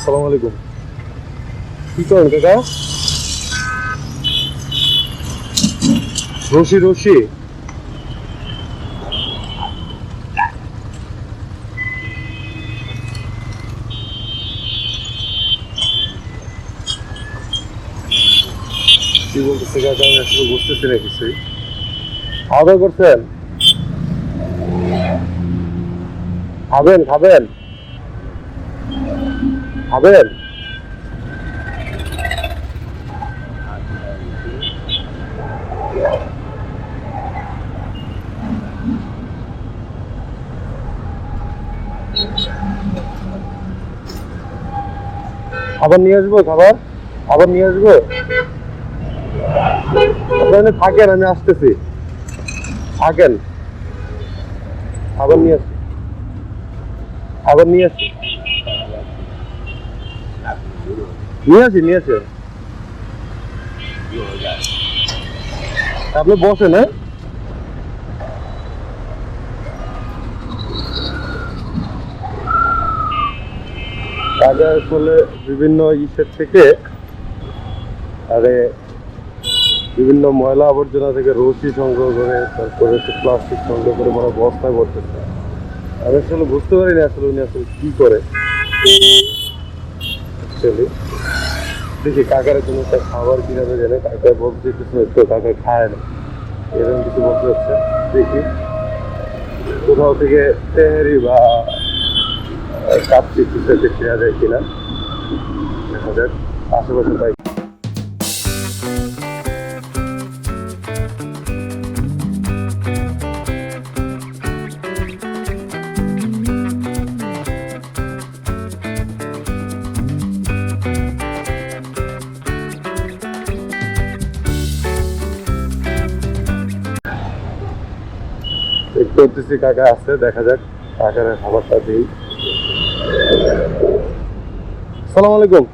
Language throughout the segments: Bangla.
আসসালামু আলাইকুম। কি করেন কাকা? রশি রশি। কি বলতেছে কাকা? আমি আসলে বুঝতেছি না কিছুই। খাওয়া দাওয়া করছেন? খাবেন খাবেন। খাবেন? খাবার নিয়ে আসব, খাবার? খাবার নিয়ে আসব? আপনারা থাকেন, আমি আসতেছি। থাকেন। খাবার নিয়ে আসি। খাবার নিয়ে আসি। নিয়ে আসি আপনি বসেন হ্যাঁ? বিভিন্ন ইসের থেকে, আরে বিভিন্ন ময়লা আবর্জনা থেকে রশি সংগ্রহ করে, তারপরে প্লাস্টিক সংগ্রহ করে মানে বস্তা করতেছে। আমি আসলে বুঝতে পারিনি আসলে উনি আসলে কি করে। অ্যাকচুয়ালি দেখি কাকার জন্য তার খাবার কীভাবে জানে? কাকা বলছে কিছু তো কাকা খায় না। এরকম কিছু বলতে হচ্ছে। দেখি। কোথাও থেকে তেহারি বা কাপটি কিছু একটা যায় কিনা, দেখা যাক। আশেপাশে পাই। করতেছি কাকা আছে, দেখা যাক, কাকার খাবারটা দিই। সালাম আলাইকুম।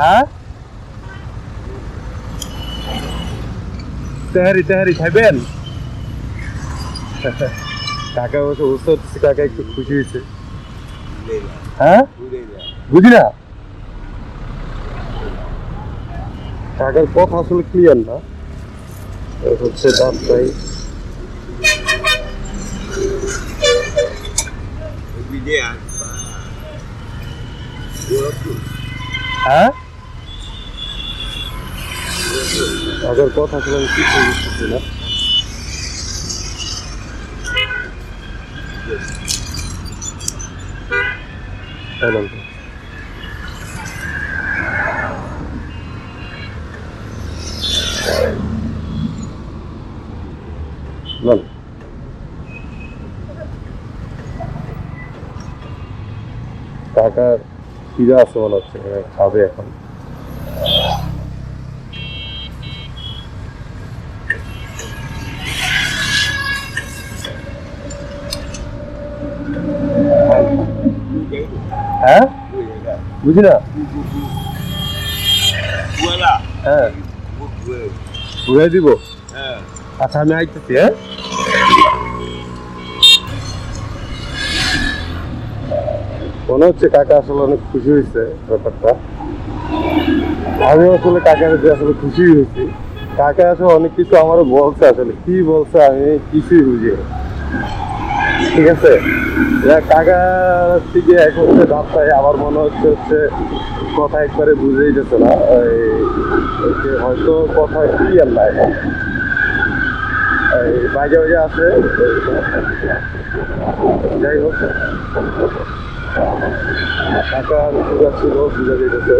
হ্যাঁ? তেহারি তেহারি, খাইবেন? কাকা বসে বুঝতে হচ্ছে কাকা একটু খুশি হয়েছে। হ্যাঁ? বুঝি না? কাকার কথা আসলে ক্লিয়ার না। হচ্ছে রাস্তায় হ্যাঁ? কাকার কথা আসলে আমি কিছু বুঝতেছি না। Aynen. Lan. কাকার খিদা আছে মনে হচ্ছে মানে খাবে এখন। হ্যাঁ? বুঝি না? হ্যাঁ। ঘুরে দিব? আচ্ছা আমি আইতেছি হ্যাঁ? মনে হচ্ছে কাকা আসলে অনেক খুশি হয়েছে ব্যাপারটা। আমি আসলে কাকার যে আসলে খুশি হয়েছি। কাকা আসলে অনেক কিছু আমারও বলছে আসলে। কি বলছে আমি কিছুই বুঝি ঠিক আছে? কাকা থেকে এক হচ্ছে রাস্তায় আমার মনে হচ্ছে হচ্ছে কথা একবারে বুঝেই যেত না। হয়তো কথা ক্লিয়ার নাই। বাজে বাজে আছে। যাই হোক। টাকা বুঝা ছিল বুঝা যেতেছে